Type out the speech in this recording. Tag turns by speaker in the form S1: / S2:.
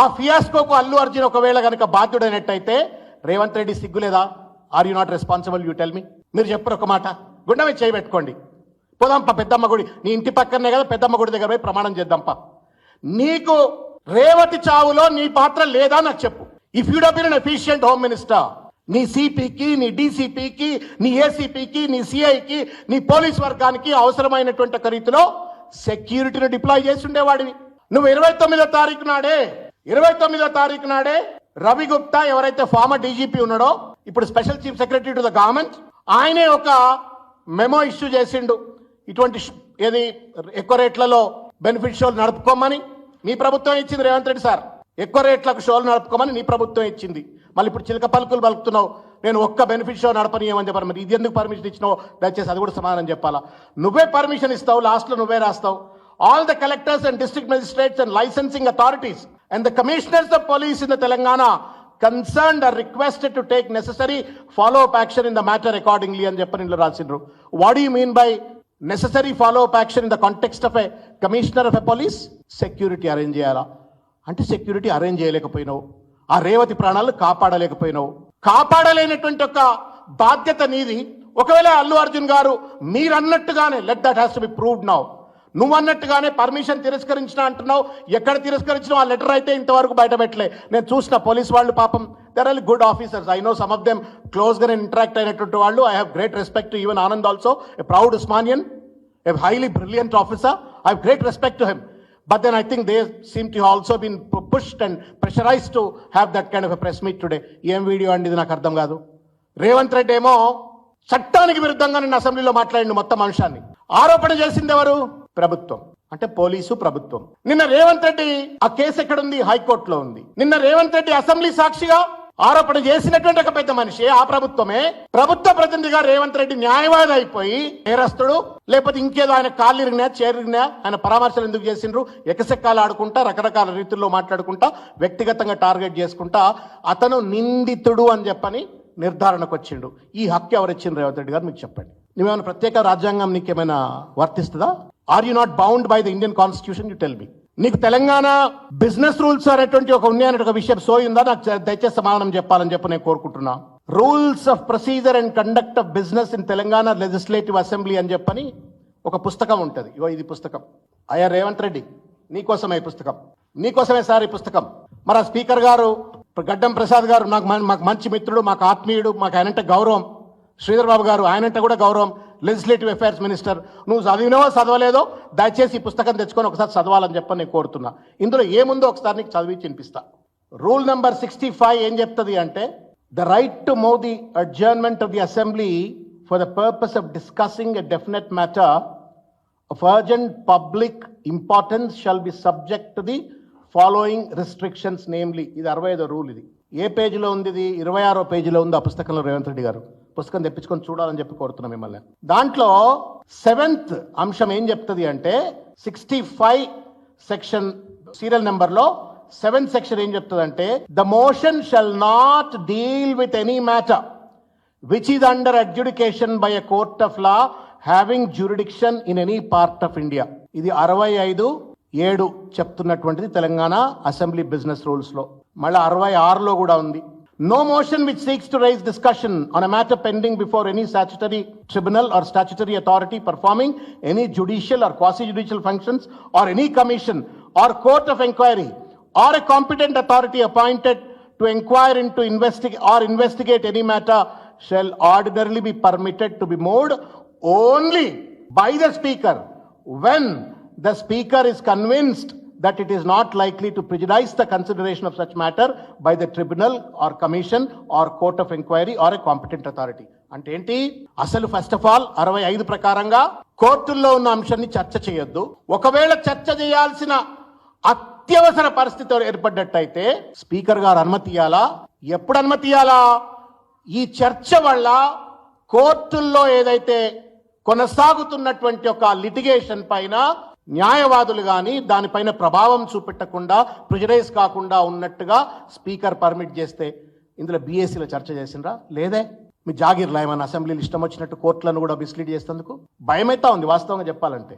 S1: ఆ ఫియాస్కోకు అల్లు అర్జున్ ఒకవేళ కనుక బాధ్యుడైనట్టయితే రేవంత్ రెడ్డి సిగ్గులేదా? Are you not responsible you tell me మీరు చెప్పరు ఒక మాట. గుండె మీద పెట్టుకోండి. పోదాంప పెద్దమ్మ గుడి. నీ ఇంటి పక్కనే కదా పెద్దమ్మ గుడి దగ్గర పోయి ప్రమాణం చేద్దాంపా. నీకు రేవతి చావులో నీ పాత్ర లేదా నాకు చెప్పు. If you had been efficient home minister నీ సిపికి నీ డీసీపీకి నీ ఏసీపీకి నీ సిఐకి నీ పోలీస్ వర్గానికి అవసరమైనటువంటి ఒక రీతిలో సెక్యూరిటీని డిప్లాయ్ చేసి ఉండేవాడివి. నువ్వు ఇరవై తొమ్మిదో తారీఖు నాడే ఇరవై తొమ్మిదో తారీఖు నాడే రవి గుప్తా ఎవరైతే ఫార్మర్ డీజీపీ ఉన్నాడో ఇప్పుడు special chief secretary to the government ఆయనే ఒక మెమో ఇష్యూ చేసిండు. ఇటువంటి ఏది ఎక్కువ రేట్లలో బెనిఫిట్ షోలు నడుపుకోమని మీ ప్రభుత్వం ఇచ్చింది రేవంత్ రెడ్డి సార్. ఎక్కువ రేట్లకు షోలు నడుపుకోమని నీ ప్రభుత్వం ఇచ్చింది. మళ్ళీ ఇప్పుడు చిలక పలుకులు పలుకుతున్నావు నేను ఒక్క బెనిఫిట్ షో నడపనీయమని చెప్పాను మరి ఇది ఎందుకు పర్మిషన్ ఇచ్చినావు దయచేసి అది కూడా సమాధానం చెప్పాలా? నువ్వే పర్మిషన్ ఇస్తావు లాస్ట్లో నువ్వే రాస్తావు. All the collectors and district magistrates and licensing authorities and the commissioners of police in the Telangana concerned are requested to take necessary follow up action in the matter accordingly అని చెప్పని ఇందులో రాసిండ్రు what you mean by necessary follow up action in the context of a commissioner of a police security arrange చేయాలా? అంటే security arrange చేయలేకపోయినావు. ఆ రేవతి ప్రాణాలు కాపాడలేకపోయినావు. కాపాడలేనటువంటి ఒక బాధ్యత నీది. ఒకవేళ అల్లు అర్జున్ గారు మీరన్నట్టుగానే let that has to be proved now నువ్వు అన్నట్టుగానే పర్మిషన్ తిరస్కరించిన అంటున్నావు. ఎక్కడ తిరస్కరించిన ఆ లెటర్ అయితే ఇంతవరకు బయట పెట్టలే. నేను చూసిన పోలీస్ వాళ్ళు పాపం there are good officers I know some of them క్లోజ్గా ఇంటరాక్ట్ అయినటువంటి వాళ్ళు. I have great respect even Anand also a proud Osmanian a highly brilliant officer I have great respect to him but then I think they seem to also been pushed and pressurise to have that kind of press meet today ఏం video అండి ఇది? నాకు అర్థం కాదు. రేవంత్ రెడ్డి ఏమో చట్టానికి విరుద్ధంగా నిన్న అసెంబ్లీలో మాట్లాడిండు మొత్తం అంశాన్ని. ఆరోపణ చేసింది ఎవరు? ప్రభుత్వం. అంటే పోలీసు ప్రభుత్వం. నిన్న రేవంత్ రెడ్డి ఆ కేసు ఎక్కడుంది? హైకోర్టులో ఉంది. నిన్న రేవంత్ రెడ్డి అసెంబ్లీ సాక్షిగా ఆరోపణ చేసినటువంటి ఒక పెద్ద మనిషి ఆ ప్రభుత్వమే ప్రభుత్వ ప్రతినిధిగా రేవంత్ రెడ్డి న్యాయవాది అయిపోయి నేరస్తుడు లేకపోతే ఇంకేదో ఆయన కాళ్ళు చేరిగినా ఆయన పరామర్శలు ఎందుకు చేసిండ్రు? ఎకసెక్కాలు ఆడుకుంటా రకరకాల రీతుల్లో మాట్లాడుకుంటా వ్యక్తిగతంగా టార్గెట్ చేసుకుంటా అతను నిందితుడు అని చెప్పని నిర్ధారణకు వచ్చిండు ఈ హక్కు ఎవరు ఇచ్చిండ్రు రేవంత్ రెడ్డి గారు? మీకు చెప్పండి. నువ్వేమైనా ప్రత్యేక రాజ్యాంగం నీకేమైనా వర్తిస్తుందా? Are you not bound by the Indian constitution you tell me నీకు తెలంగాణ బిజినెస్ రూల్స్ అనేటువంటి ఒక ఉన్నాయనే ఒక విషయం సోయిందా నాకు దయచేసి సమాధానం చెప్పాలని చెప్పి నేను కోరుకుంటున్నా. Rules of procedure and conduct of business in Telangana legislative assembly అని చెప్పని ఒక పుస్తకం ఉంటుంది. ఇగో ఇది పుస్తకం. అయ్యా రేవంత్ రెడ్డి నీకోసమే ఈ పుస్తకం. నీకోసమే సార్ ఈ పుస్తకం. మరి ఆ స్పీకర్ గారు గడ్డం ప్రసాద్ గారు నాకు మాకు మంచి మిత్రుడు మాకు ఆత్మీయుడు మాకు ఆయనంటే గౌరవం. శ్రీధర్ బాబు గారు ఆయనంటే కూడా గౌరవం. లెజిస్లేటివ్ అఫైర్స్ మినిస్టర్ నువ్వు చదివినవో చదవలేదో దయచేసి ఈ పుస్తకం తెచ్చుకొని ఒకసారి చదవాలని చెప్పని నేను కోరుతున్నా. ఇందులో ఏముందో ఒకసారి నీకు చదివి వినిపిస్తా. రూల్ నెంబర్ సిక్స్టీ ఫైవ్ ఏం చెప్తుంది అంటే the right to move the adjournment of the assembly for the purpose of discussing a definite matter of urgent public importance shall be subject to following restrictions namely ఇది అరవై ఐదో rule ఇది. ఏ పేజీలో ఉంది ఇది? ఇరవై ఆరో పేజీలో ఉంది ఆ పుస్తకంలో రేవంత్ రెడ్డి గారు. పుస్తకం తెప్పించుకొని చూడాలని చెప్పి కోరుతున్నాం మిమ్మల్ని. దాంట్లో సెవెంత్ అంశం ఏం చెప్తుంది అంటే సిక్స్టీ ఫైవ్ సెక్షన్ సీరియల్ నెంబర్లో సెవెంత్ సెక్షన్ ఏం చెప్తుందంటే the motion shall not deal with any matter which is under adjudication by a court of law having jurisdiction in any part of India. ఇది అరవై ఐదు ఏడు చెప్తున్నటువంటిది తెలంగాణ అసెంబ్లీ బిజినెస్ రూల్స్లో మళ్ళీ అరవై ఆరులో కూడా ఉంది. No motion which seeks to raise discussion on a matter pending before any statutory tribunal or statutory authority performing any judicial or quasi judicial functions or any commission or court of enquiry or a competent authority appointed to enquire into investigate or investigate any matter shall ordinarily be permitted to be made only by the speaker when the speaker is convinced that it is not likely to prejudice the consideration of such matter by the tribunal or commission or court of inquiry or a competent authority అంటే ఏంటి అసలు first of all అరవై ఐదు ప్రకారంగా కోర్టుల్లో ఉన్న అంశాన్ని చర్చ చేయొద్దు ఒకవేళ చర్చ చేయాల్సిన అత్యవసర పరిస్థితి ఏర్పడ్డట్టయితే స్పీకర్ గారు అనుమతి ఇవ్వాలా ఎప్పుడు అనుమతి ఇవ్వాలా ఈ చర్చ వల్ల కోర్టుల్లో ఏదైతే కొనసాగుతున్నటువంటి ఒక లిటిగేషన్ పైన న్యాయవాదులు కానీ దానిపైన ప్రభావం చూపెట్టకుండా ప్రిజరైజ్ కాకుండా ఉన్నట్టుగా స్పీకర్ పర్మిట్ చేస్తే ఇందులో బీఎస్సీలో చర్చ చేసినరా లేదే? మీ జాగిర్లా ఏమైనా అసెంబ్లీలు ఇష్టం వచ్చినట్టు కోర్టులను కూడా మిస్లీడ్ చేసేందుకు భయమైతా ఉంది వాస్తవంగా చెప్పాలంటే.